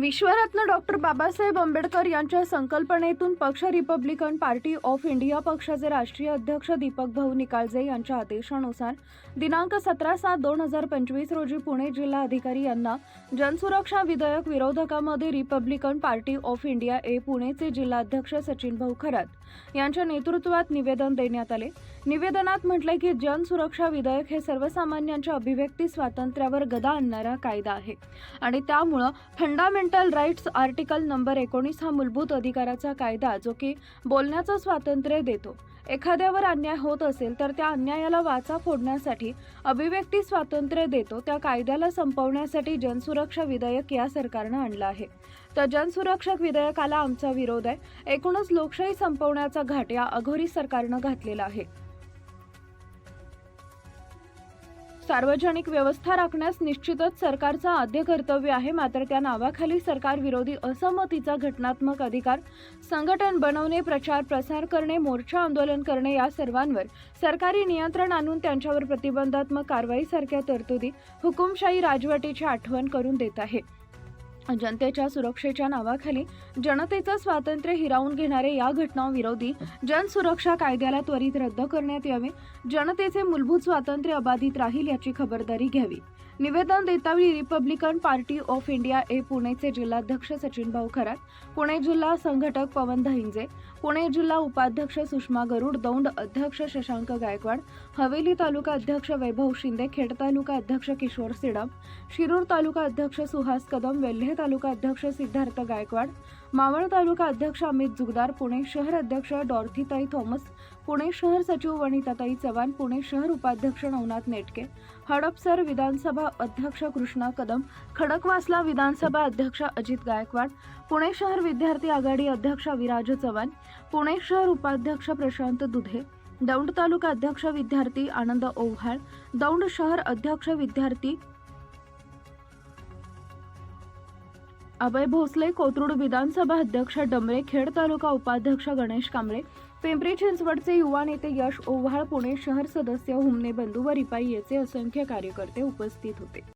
विश्वरत्न doctor Babasaheb Ambedkar यांच्या संकल्पनेतून पक्ष रिपब्लिकन पार्टी ऑफ इंडिया पक्षाचे राष्ट्रीय अध्यक्ष दीपक भाऊ निकाळजे यांच्या आदेशानुसार दिनांक सतरा सात दोन हजार पंचवीस रोजी पुणे जिल्हा अधिकारी यांना जनसुरक्षा विधेयक विरोधकामध्ये Republican party of India A पुणेचे जिल्हाध्यक्ष सचिन भाऊ खरात यांच्या नेतृत्वात निवेदन देण्यात आले. निवेदनात म्हटले की जनसुरक्षा विधेयक हे सर्वसामान्यांच्या अभिव्यक्ती स्वातंत्र्यावर गदा आणणारा कायदा आहे. आणि त्यामुळं fundament fundamental rights article number एकोणीस हा मूलभूत अधिकाराचा कायदा जो की बोलण्याचं स्वातंत्र्य देतो. एखाद्यावर अन्याय होत असेल तर त्या अन्यायाला वाचा फोडण्यासाठी अभिव्यक्ती स्वातंत्र्य देतो त्या कायद्याला संपवण्यासाठी जनसुरक्षा विधेयक या सरकारनं आणलं आहे. तर जनसुरक्षक विधेयकाला आमचा विरोध आहे. एकूणच लोकशाही संपवण्याचा घाट या अघोरी सरकारनं घातलेला आहे. सार्वजनिक व्यवस्था राखण्यास निश्चितच सरकारचं आद्य कर्तव्य आहे. मात्र त्या नावाखाली सरकार विरोधी असंमतीचा घटनात्मक अधिकार संघटन बनवणे प्रचार प्रसार करणे मोर्चा आंदोलन करणे या सर्वांवर सरकारी नियंत्रण आणून त्यांच्यावर प्रतिबंधात्मक कारवाईसारख्या तरतुदी हुकुमशाही राजवटीची आठवण करून देत आहे. जनतेच्या सुरक्षेच्या नावाखाली जनतेचं स्वातंत्र्य हिरावून घेणारे या घटनाविरोधी जनसुरक्षा कायद्याला त्वरित रद्द करण्यात यावे जनतेचे मूलभूत स्वातंत्र्य अबाधित राहील याची खबरदारी घ्यावी. निवेदन देतावेळी Republican party of India A पुणेचे जिल्हाध्यक्ष सचिन भाऊ खरात पुणे जिल्हा संघटक पवन धहिंजे पुणे जिल्हा उपाध्यक्ष सुषमा गरुड दौंड अध्यक्ष शशांक गायकवाड हवेली तालुका अध्यक्ष वैभव शिंदे खेड तालुका अध्यक्ष किशोर सिडम शिरूर तालुका अध्यक्ष सुहास कदम वेल्हे तालुका अध्यक्ष सिद्धार्थ गायकवाड मावळ तालुका अध्यक्ष अमित जुगदार पुणे शहर अध्यक्ष डॉर्थीताई थॉमस पुणे शहर सचिव वनिताताई चव्हाण पुणे शहर उपाध्यक्ष नवनाथ नेटके हडपसर विधानसभा अध्यक्ष कृष्णा कदम खडकवासला विधानसभा अध्यक्ष अजित गायकवाड पुणे शहर विद्यार्थी आघाडी अध्यक्ष विराज चव्हाण पुणे शहर उपाध्यक्ष प्रशांत दुधे दौंड तालुका अध्यक्ष विद्यार्थी आनंद ओव्हाळ दौंड शहर अध्यक्ष विद्यार्थी अभय भोसले कोथरूड विधानसभा अध्यक्ष डमरे खेड तालुका उपाध्यक्ष गणेश कांबळे पिंपरी चिंचवडचे युवा नेते यश ओव्हाळ पुणे शहर सदस्य हुमने बंधू व रिपाई याचे असंख्य कार्यकर्ते उपस्थित होते.